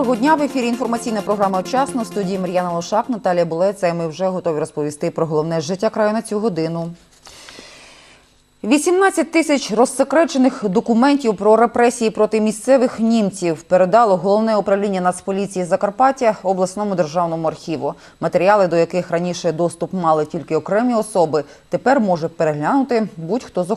доброго дня. В ефірі інформаційна програма «Вчасно» в студії Мар'яна Лошак, Наталія Булеця. І ми вже готові розповісти про головне життя краю на цю годину. 18 тисяч розсекречених документів про репресії проти місцевих німців передало головне управління Нацполіції Закарпаття обласному державному архіву. Матеріали, до яких раніше доступ мали тільки окремі особи, тепер може переглянути будь-хто з.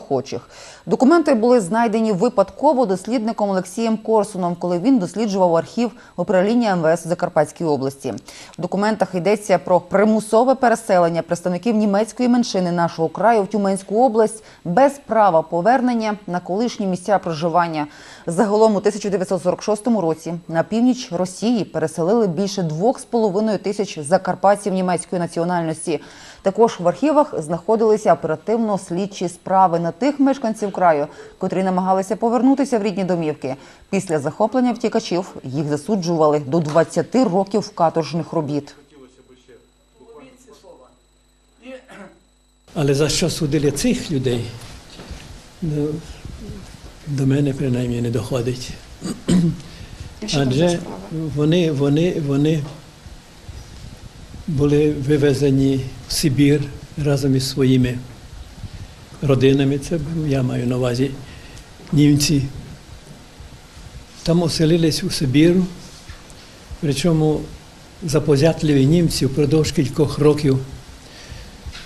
Документи були знайдені випадково дослідником Олексієм Корсуном, коли він досліджував архів управління МВС в Закарпатській області. В документах йдеться про примусове переселення представників німецької меншини нашого краю в Тюменську область без права повернення на колишні місця проживання. Загалом у 1946 році на північ Росії переселили більше 2,5 тисяч закарпатців німецької національності. Також в архівах знаходилися оперативно-слідчі справи на тих мешканців краю, котрі намагалися повернутися в рідні домівки. Після захоплення втікачів їх засуджували до 20 років каторжних робіт. Але за що судили цих людей, ну, до мене принаймні не доходить. Адже вони, вони, вони були вивезені в Сибір разом із своїми родинами. Це я маю на увазі німці. Там оселились у Сибіру, причому запозятливі німці впродовж кількох років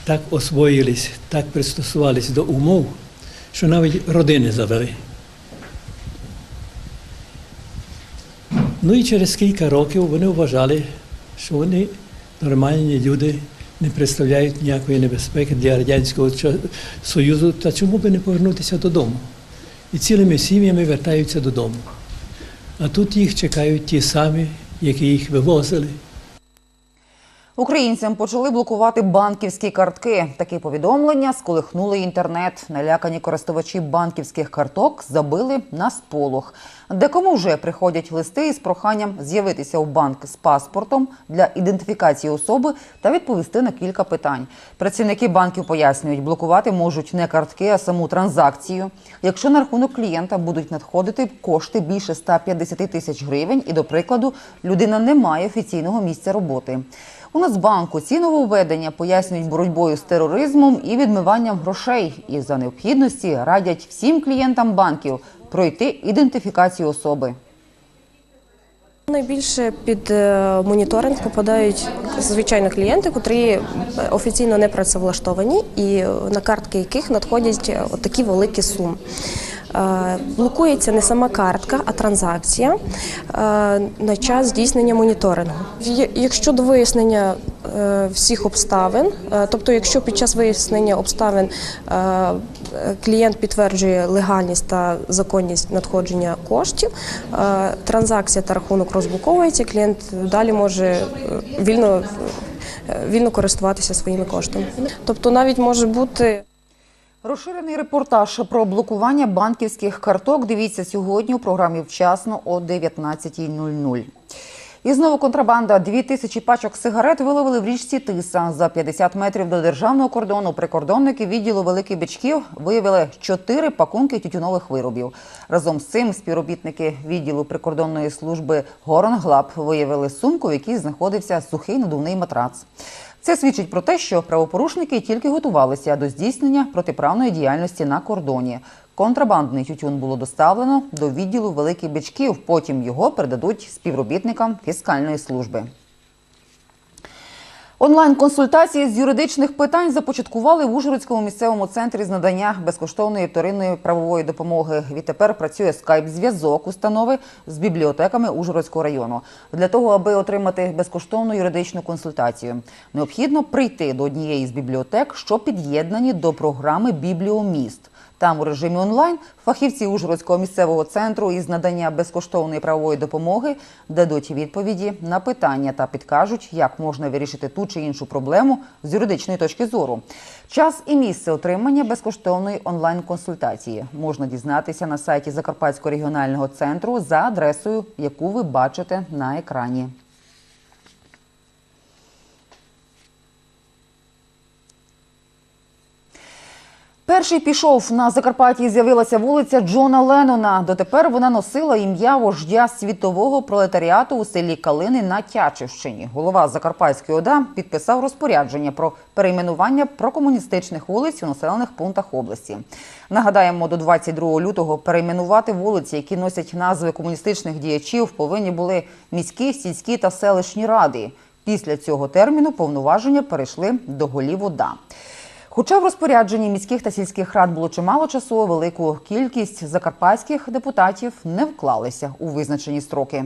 так освоїлись, так пристосувались до умов, що навіть родини завели. Ну і через кілька років вони вважали, що вони нормальні люди, не представляють ніякої небезпеки для Радянського Союзу, та чому би не повернутися додому? І цілими сім'ями вертаються додому. А тут їх чекають ті самі, які їх вивозили. Українцям почали блокувати банківські картки. Такі повідомлення сколихнули інтернет. Налякані користувачі банківських карток забили на сполох. Декому вже приходять листи із проханням з'явитися у банк з паспортом для ідентифікації особи та відповісти на кілька питань. Працівники банків пояснюють, блокувати можуть не картки, а саму транзакцію. Якщо на рахунок клієнта будуть надходити кошти більше 150 тисяч гривень, і до прикладу, людина не має офіційного місця роботи. У Нацбанку ці нововведення пояснюють боротьбою з тероризмом і відмиванням грошей. І за необхідності радять всім клієнтам банків пройти ідентифікацію особи. Найбільше під е, моніторинг попадають звичайно клієнти, котрі офіційно не працевлаштовані, і е, на картки яких надходять е, такі великі суми. Е, Блокується не сама картка, а транзакція е, на час здійснення моніторингу. Якщо до вияснення е, всіх обставин, тобто, якщо під час вияснення обставин клієнт підтверджує легальність та законність надходження коштів, транзакція та рахунок розблоковується, клієнт далі може вільно, вільно користуватися своїми коштами. Тобто навіть може бути. Розширений репортаж про блокування банківських карток. Дивіться сьогодні у програмі вчасно о 19.00. І знову контрабанда. Дві тисячі пачок сигарет виловили в річці Тиса. За 50 метрів до державного кордону прикордонники відділу Великих Бичків виявили чотири пакунки тютюнових виробів. Разом з цим співробітники відділу прикордонної служби Горонглаб виявили сумку, в якій знаходився сухий надувний матрац. Це свідчить про те, що правопорушники тільки готувалися до здійснення протиправної діяльності на кордоні. Контрабандний тютюн було доставлено до відділу Великих Бичків. Потім його передадуть співробітникам фіскальної служби. Онлайн-консультації з юридичних питань започаткували в Ужгородському місцевому центрі з надання безкоштовної вторинної правової допомоги. Відтепер працює скайп-зв'язок установи з бібліотеками Ужгородського району. Для того, аби отримати безкоштовну юридичну консультацію, необхідно прийти до однієї з бібліотек, що під'єднані до програми Бібліоміст. Там у режимі онлайн фахівці Ужгородського місцевого центру із надання безкоштовної правової допомоги дадуть відповіді на питання та підкажуть, як можна вирішити ту чи іншу проблему з юридичної точки зору. Час і місце отримання безкоштовної онлайн-консультації можна дізнатися на сайті Закарпатського регіонального центру за адресою, яку ви бачите на екрані. Перший пішов на Закарпатті. З'явилася вулиця Джона Леннона. Дотепер вона носила ім'я вождя світового пролетаріату у селі Калини на Тячівщині. Голова Закарпатської ОДА підписав розпорядження про перейменування прокомуністичних вулиць у населених пунктах області. Нагадаємо, до 22 лютого перейменувати вулиці, які носять назви комуністичних діячів, повинні були міські, сільські та селищні ради. Після цього терміну повноваження перейшли до голів ОДА. Хоча в розпорядженні міських та сільських рад було чимало часу, велику кількість закарпатських депутатів не вклалися у визначені строки.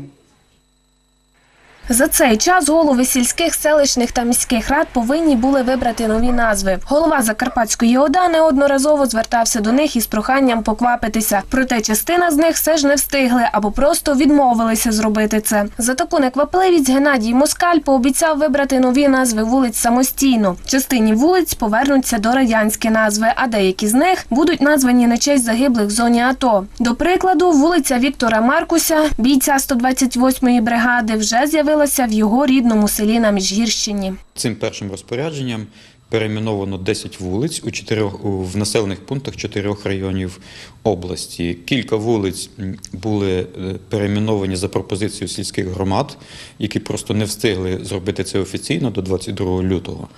За цей час голови сільських, селищних та міських рад повинні були вибрати нові назви. Голова Закарпатської ОДА неодноразово звертався до них із проханням поквапитися. Проте частина з них все ж не встигли або просто відмовилися зробити це. За таку неквапливість Геннадій Москаль пообіцяв вибрати нові назви вулиць самостійно. Частині вулиць повернуться до радянські назви, а деякі з них будуть названі на честь загиблих в зоні АТО. До прикладу, вулиця Віктора Маркуся, бійця 128-ї бригади, вже з'явилася в його рідному селі на Міжгірщині. Цим першим розпорядженням перейменовано 10 вулиць у чотирьох в населених пунктах чотирьох районів області. Кілька вулиць були е, перейменовані за пропозицією сільських громад, які просто не встигли зробити це офіційно до 22 лютого.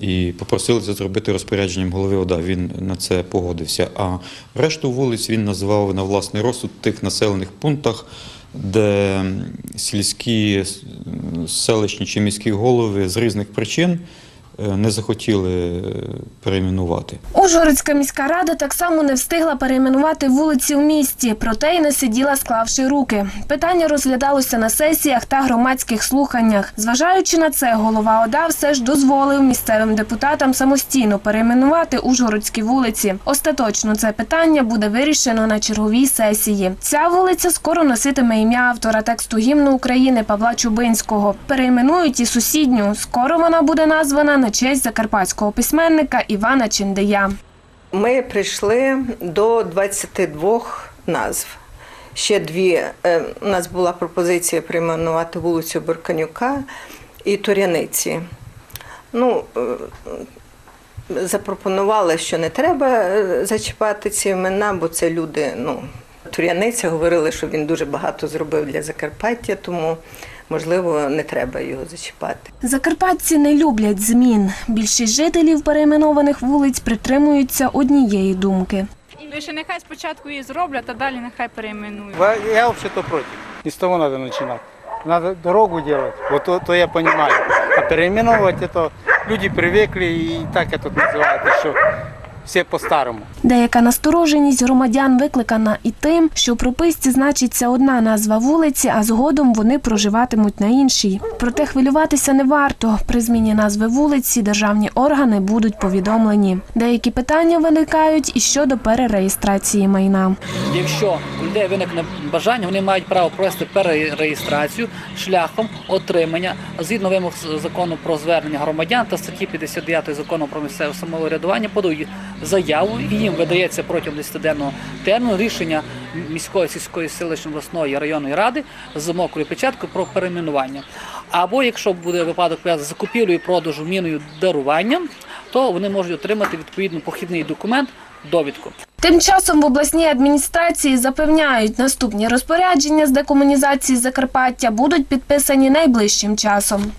І попросили це зробити розпорядженням голови ОДА. Він на це погодився. А решту вулиць він назвав на власний розсуд тих населених пунктах, де сільські селищні чи міські голови з різних причин не захотіли е, перейменувати. Ужгородська міська рада так само не встигла перейменувати вулиці в місті, проте й не сиділа, склавши руки. Питання розглядалося на сесіях та громадських слуханнях. Зважаючи на це, голова ОДА все ж дозволив місцевим депутатам самостійно перейменувати ужгородські вулиці. Остаточно це питання буде вирішено на черговій сесії. Ця вулиця скоро носитиме ім'я автора тексту гімну України Павла Чубинського. Перейменують і сусідню. Скоро вона буде названа на честь закарпатського письменника Івана Чендея. Ми прийшли до 22 назв. Ще дві. е, У нас була пропозиція прийменувати вулицю Бурканюка і Туряниці. Ну, е, запропонували, що не треба е, зачіпати ці імена, бо це люди. ну, Туряниця говорили, що він дуже багато зробив для Закарпаття, тому, можливо, не треба його зачіпати. Закарпатці не люблять змін. Більшість жителів перейменованих вулиць притримуються однієї думки. Лише нехай спочатку її зроблять, а далі нехай перейменують. Ва- Я вообще-то против. Не с того надо начинать. Надо дорогу делать. Вот то, то я понимаю. А переименовывать это люди привыкли и так это называют еще все по-старому. Деяка настороженість громадян викликана і тим, що у прописці значиться одна назва вулиці, а згодом вони проживатимуть на іншій. Проте хвилюватися не варто. При зміні назви вулиці державні органи будуть повідомлені. Деякі питання виникають і щодо перереєстрації майна. Якщо у людей виникне бажання, вони мають право провести перереєстрацію шляхом отримання згідно вимог закону про звернення громадян та статті 59 закону про місцеве самоврядування подають заяву і їм видається протягом 10-денного терміну рішення міської сільської селищної обласної районної ради з мокрою печаткою про перейменування. Або якщо буде випадок пов'язаний з закупівлею, продажу, міною, даруванням, то вони можуть отримати відповідно похідний документ, довідку. Тим часом в обласній адміністрації запевняють, наступні розпорядження з декомунізації Закарпаття будуть підписані найближчим часом.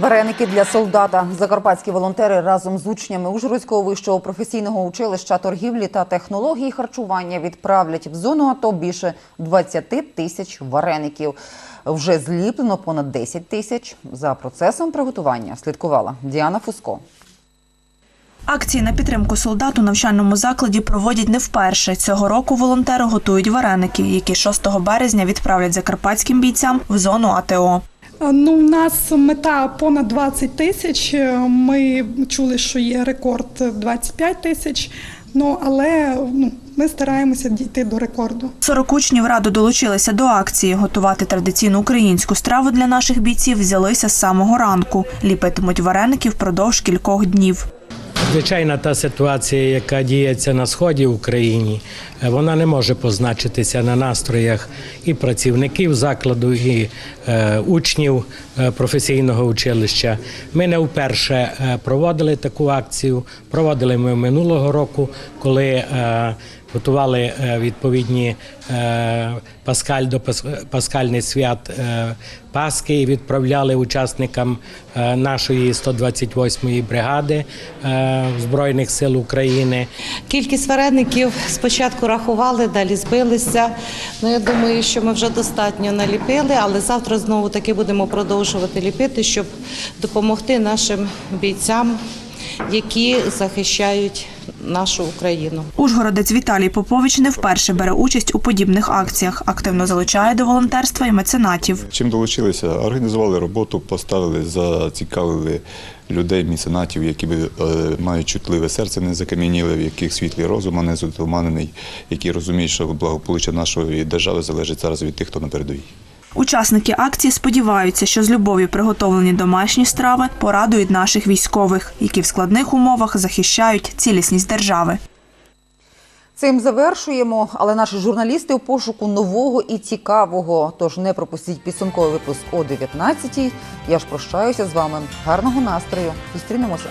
Вареники для солдата. Закарпатські волонтери разом з учнями Ужгородського вищого професійного училища торгівлі та технології харчування відправлять в зону АТО більше 20 тисяч вареників. Вже зліплено понад 10 тисяч. За процесом приготування слідкувала Діана Фуско. Акції на підтримку солдат у навчальному закладі проводять не вперше. Цього року волонтери готують вареники, які 6 березня відправлять закарпатським бійцям в зону АТО. Ну, у нас мета понад 20 тисяч. Ми чули, що є рекорд 25 тисяч. Ну але ну, ми стараємося дійти до рекорду. 40 учнів раду долучилися до акції. Готувати традиційну українську страву для наших бійців взялися з самого ранку. Ліпитимуть вареники впродовж кількох днів. Звичайно, та ситуація, яка діється на сході України, е, вона не може позначитися на настроях і працівників закладу, і е, учнів е, професійного училища. Ми не вперше проводили таку акцію. Проводили ми минулого року, коли готували е, відповідні е, паскаль до пас- паскальних свят е, Пасхи і відправляли учасникам нашої 128-ї бригади Збройних сил України. Кількість вареників спочатку рахували, далі збилися. Ну я думаю, що ми вже достатньо наліпили, але завтра знову таки будемо продовжувати ліпити, щоб допомогти нашим бійцям, які захищають нашу Україну. Ужгородець Віталій Попович не вперше бере участь у подібних акціях, активно залучає до волонтерства і меценатів. Чим долучилися? Організували роботу, поставили, зацікавили людей, міценатів, які е, мають чутливе серце, не закам'яніли, в яких світлий розум, а не затуманений, які розуміють, що благополуччя нашої держави залежить зараз від тих, хто на передовій. Учасники акції сподіваються, що з любов'ю приготовлені домашні страви порадують наших військових, які в складних умовах захищають цілісність держави. Цим завершуємо, але наші журналісти у пошуку нового і цікавого. Тож не пропустіть підсумковий випуск о 19-й. Я ж прощаюся з вами. Гарного настрою. Зустрінемося.